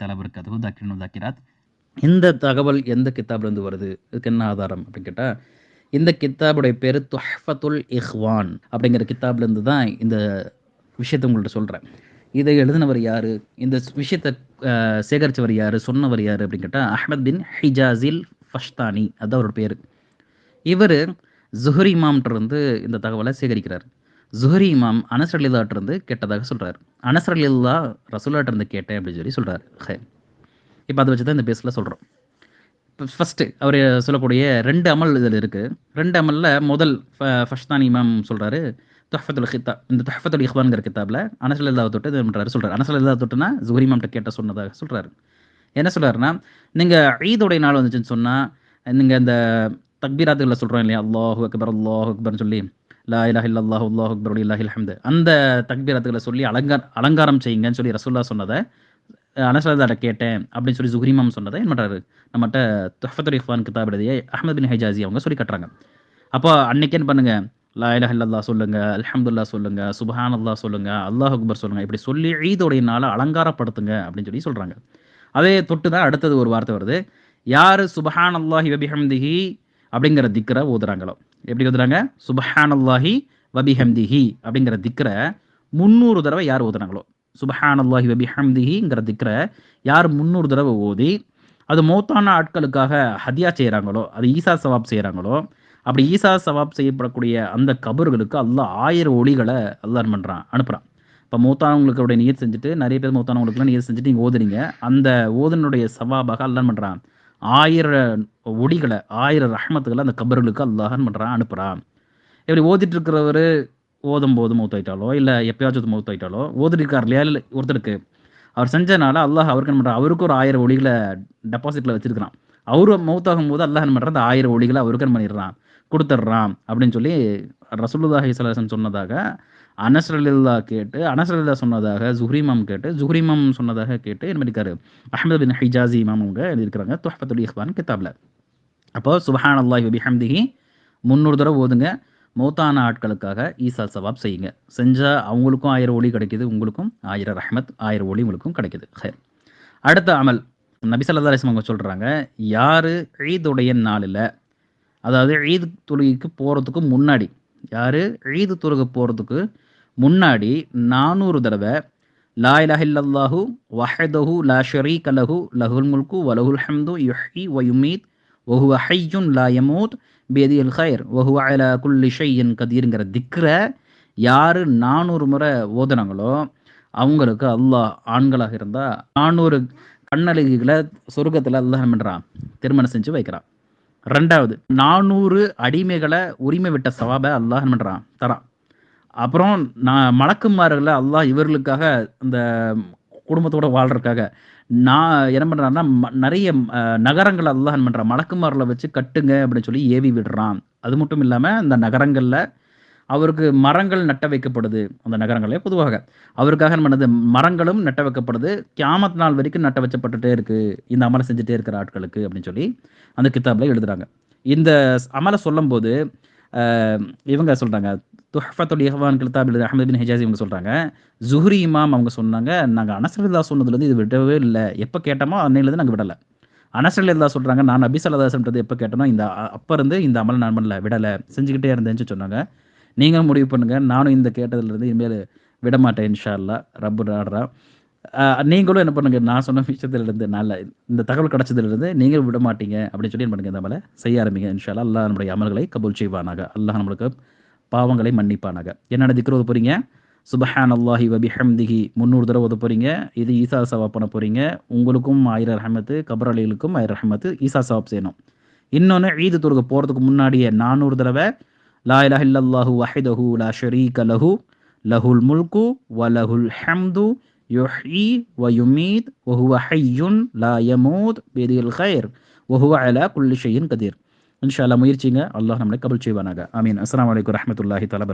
அஸ்லாம் வலைக்கம் ரஹமத்துல்லாஹி தலா பர்காத்து இந்த தகவல் எந்த கித்தாப்லேருந்து வருது? இதுக்கு என்ன ஆதாரம் அப்படின்னு கேட்டால் இந்த கித்தாபுடைய பேர் துஹ்ஃபத்துல் இஹ்வான் அப்படிங்கிற கித்தாப்லேருந்து தான் இந்த விஷயத்தை உங்கள்கிட்ட சொல்கிறேன் இதை எழுதினவர் யார்? இந்த விஷயத்தை சேகரித்தவர் யார்? சொன்னவர் யார் அப்படின்னு கேட்டால் அஹமத் பின் ஹிஜாசில் ஃபஷ்தானி. அதுதான் அவரோட பேர். இவர் ஜுஹரி இமாம்கிட்ட இந்த தகவலை சேகரிக்கிறார். ஜுஹரி இமாம் அனஸ் அலில்லாட்டிருந்து கேட்டதாக சொல்கிறார் அனஸ் அலில்லா ரசூல்லாட்ட இருந்து கேட்டேன் அப்படின்னு சொல்லி சொல்கிறார் ஹே இப்போ அதை வச்சு தான் இந்த பேஸில் சொல்கிறோம் இப்போ ஃபஸ்ட்டு அவர் சொல்லக்கூடிய ரெண்டு அமல் இதில் இருக்குது ரெண்டு அமலில் முதல் ஃப- இமாம் சொல்கிறாரு துஹஃபத்துல் ஹித்தா இந்த துஹஃபத்துல் இஹ்வான்கிற கித்தாபில் அனசல் தொட்டு இது பண்ணுறாரு சொல்கிறார் அனசல் தொட்டுனா ஜுஹரி இமாம்கிட்ட கேட்ட சொன்னதாக சொல்கிறாரு என்ன சொல்கிறாருன்னா நீங்கள் ஈதுடைய நாள் வந்துச்சுன்னு சொன்னால் நீங்கள் இந்த தக்பீராத்துகளில் சொல்கிறோம் இல்லையா? அல்லாஹு அக்பர் அல்லாஹு அக்பர்னு சொல்லி லா இலாஹ இல்லல்லாஹு அல்லாஹ் அக்பர் இல்லாஹி அஹமது அந்த தக்பீரத்துக்களை சொல்லி அலங்கார அலங்காரம் செய்யுங்கன்னு சொல்லி ரசூல்லா சொன்னதை அனசலாத கேட்டேன் அப்படின்னு சொல்லி ஜுஹ்ரிமாம் சொன்னதை என்ன பண்ணுறாரு நம்மகிட்ட துஹஃபத்துல் இஃபான் கிதாப் எழுதிய அஹமது பின் ஹைஜாசி அவங்க சொல்லி கட்டுறாங்க. அப்போ அன்னைக்கு என்ன பண்ணுங்க? லா இலாஹ இல்லா சொல்லுங்க அலமதுல்லா சொல்லுங்க சுபஹான் அல்லாஹ் சொல்லுங்க அல்லாஹ் அக்பர் சொல்லுங்க இப்படி சொல்லி ஈதோடைய நாளை அலங்காரப்படுத்துங்க அப்படின்னு சொல்லி சொல்றாங்க. அதே தொட்டு தான் அடுத்தது ஒரு வார்த்தை வருது. யார் சுபஹான் அல்லாஹி வபிஹம்திஹி அப்படிங்கிற திக்கரை ஓதுறாங்களோ? எப்படி ஓதுறாங்க? சுபஹானல்லாஹி வபிஹம்திஹி அப்படிங்கிற திக்கரை முந்நூறு தடவை யார் ஓதுனாங்களோ சுபஹானல்லாஹி வபிஹம்திஹிங்கிற திக்கரை யார் முந்நூறு தடவை ஓதி அது மௌத்தான ஆட்களுக்காக ஹதியா செய்கிறாங்களோ அது ஈசா சவாப் செய்கிறாங்களோ அப்படி ஈசா சவாப் செய்யப்படக்கூடிய அந்த கபர்களுக்கு அல்லாஹ் ஆயிரம் ஒளிகளை அல்லாஹ் பண்ணுறான் அனுப்புகிறான் இப்போ மூத்தானவங்களுக்கு அப்படியே நீர் செஞ்சுட்டு நிறைய பேர் மூத்தானவங்களுக்குலாம் நீர் செஞ்சுட்டு நீங்கள் ஓதுறீங்க. அந்த ஓதனுடைய சவாபாக அல்லாஹ் பண்ணுறான் ஆயிரம் ஒடிகளை ஆயிரம் ரஹ்மத்துகளை அந்த கபர்களுக்கு அல்லாஹன் பண்ணுறான் அனுப்புகிறான் இப்படி ஓதிட்டு இருக்கிறவர் ஓதும் போது மௌத்தாயிட்டாலோ இல்லை எப்பயாச்சும் மௌத்தாயிட்டாலோ ஓதிட்டு இருக்கார் இல்லையா? இல்லை ஒருத்தருக்கு. அவர் செஞ்சனால அல்லாஹ் அவருக்கு என்ன பண்ணுறான் அவருக்கு ஒரு ஆயிரம் ஒளிகளை டெபாசிட்டில் வச்சிருக்கிறான். அவரு மௌத்தாகும் போது அல்லாஹ் என்ன பண்ணுறான் அந்த ஆயிரம் ஒளிகளை அவருக்கு என்ன பண்ணிடுறான்? கொடுத்துட்றான் அப்படின்னு சொல்லி ரசூலுல்லாஹி சலாசன் சொன்னதாக அனசரலில்லா கேட்டு அனஸ்ரலில்லா சொன்னதாக ஜுஹ்ரிமாம் கேட்டு ஜுஹ்ரிமாம் சொன்னதாக கேட்டு என்ன பண்ணிருக்காரு? அஹமது பின் ஹிஜாசி இமாம் அவங்க எழுதியிருக்கிறாங்க துஹ்பத்துல் இஹ்பான் கிதாப்ல. அப்போ சுபஹான் அல்லாஹி பிஹம்திஹி முந்நூறு தடவை ஓதுங்க மௌத்தான ஆட்களுக்காக ஈசா சவாப் செய்யுங்க. செஞ்சால் அவங்களுக்கும் ஆயிரம் ஒளி கிடைக்கிது உங்களுக்கும் ஆயிரம் ரஹமத் ஆயிரம் ஒளி உங்களுக்கும் கிடைக்குது. ஹேர். அடுத்த அமல் நபி சல்லா அலிஸ்லாம் அவங்க சொல்கிறாங்க யார் ஈதுடைய நாளில் அதாவது ஈது தொழுகைக்கு போகிறதுக்கு முன்னாடி யார் ஈது தொழுகை போகிறதுக்கு முன்னாடி நானூறு தடவை லா இலஹில்லாஹு வஹதஹு லா ஷரீக லஹு லஹுல் முல்கு வலஹுல் ஹம்து யுஹி வ யுமீத் வஹுவ ஹய்யுன் லா யமூத் பேதியல் ஹைர் வஹுவ அலா குல்லி ஷையன் கதீருங்கிற திக்ரை யார் நானூறு முறை ஓதுனாங்களோ அவங்களுக்கு அல்லாஹ் ஆண்களாக இருந்தால் நானூறு கண்ணழகிகளை சொர்க்கத்தில் அல்லாஹ் பண்ணுறான் திருமணம் செஞ்சு வைக்கிறான். ரெண்டாவது நானூறு அடிமைகளை உரிமை விட்ட சவாபை அல்லாஹ் பண்ணுறான் தரான். அப்புறம் நான் மலக்குமார்களை அல்லாஹ் இவர்களுக்காக அந்த குடும்பத்தோட வாழ்றதுக்காக. நான் என்ன பண்ணுறேன்னா ம- நிறைய நகரங்கள் அல்லாஹ் என்ன பண்றான் மலக்குமார்களை வச்சு கட்டுங்க அப்படின்னு சொல்லி ஏவி விடுறான். அது மட்டும் இல்லாமல் அந்த நகரங்களில் அவருக்கு மரங்கள் நட்ட வைக்கப்படுது. அந்த நகரங்களே பொதுவாக. அவருக்காக என்ன பண்ணுது? மரங்களும் நட்ட வைக்கப்படுது. கியாமத் நாள் வரைக்கும் நட்ட வச்சப்பட்டுட்டே இருக்குது இந்த அமலை செஞ்சுட்டே இருக்கிற ஆட்களுக்கு அப்படின்னு சொல்லி அந்த கித்தாப்பில் எழுதுகிறாங்க இந்த அமலை சொல்லும்போது இவங்க சொல்கிறாங்க துஹஃபத்துல் இஹ்வான் கித்தாப் எழுது அஹமது பின் ஹிஜாசி இவங்க சொல்கிறாங்க ஜுஹ்ரி இமாம் அவங்க சொன்னாங்க நாங்கள் அனசரல்லா சொன்னதுலேருந்து இது விடவே இல்லை. எப்போ கேட்டோமோ அன்னையிலேருந்து நாங்கள் விடலை. அனசரல்லா சொல்கிறாங்க நான் நபி சல்லாசன்றது எப்போ கேட்டனோ இந்த அப்போ இருந்து இந்த அமல் நான் பண்ணல விடலை. செஞ்சுக்கிட்டே இருந்தேன்னு சொன்னாங்க. நீங்களும் முடிவு பண்ணுங்கள் நானும் இந்த கேட்டதுலேருந்து இனிமேல் விட மாட்டேன் இன்ஷா அல்லா ரப்பு நாடுறா. நீங்களும் என்ன பண்ணுங்க நான் சொன்ன விஷயத்துலேருந்து நல்ல இந்த தகவல் கிடைச்சதுலேருந்து நீங்களும் விட மாட்டீங்க அப்படின்னு சொல்லி என்ன பண்ணுங்க இந்த மேலே செய்ய ஆரம்பிங்க இன்ஷா அல்லா அல்லாஹ் நம்முடைய அமல்களை கபூல் செய்வானாக. அல்லாஹ் நம்மளுக்கு பாவங்களை மன்னிப்பானாக. என்னென்ன திக்ரு ஓத போகிறீங்க சுபஹான் அல்லாஹி வபிஹம்திஹி. முந்நூறு தடவை ஓத போகிறீங்க இது ஈசா சவாப் பண்ண போகிறீங்க உங்களுக்கும் ஆயிரம் ரஹமத்து கபர் அலிகளுக்கும் ஆயிரம் ரஹமத்து. ஈசா சவாப் செய்யணும். இன்னொன்று ஈது துருக போகிறதுக்கு முன்னாடியே நானூறு தடவை லா இலாஹ இல்லல்லாஹு வஹிதஹு லா ஷரீக லஹு லஹுல் முல்கு வ லஹுல் ஹம்து யுஹ்யி வ யுமீத் வஹுவ ஹையுன் லா யமூத் பியதில் ஹைர் வஹுவ அலா குல்லி ஷையின் கதீர். இன்ஷா அல்லா முயற்சிங்க. அல்லாஹ் நம்மளை கபல் செய்வானாக. ஆமீன். அஸ்ஸலாமு அலைக்கும் ரஹ்மத்துல்லாஹி தஆலா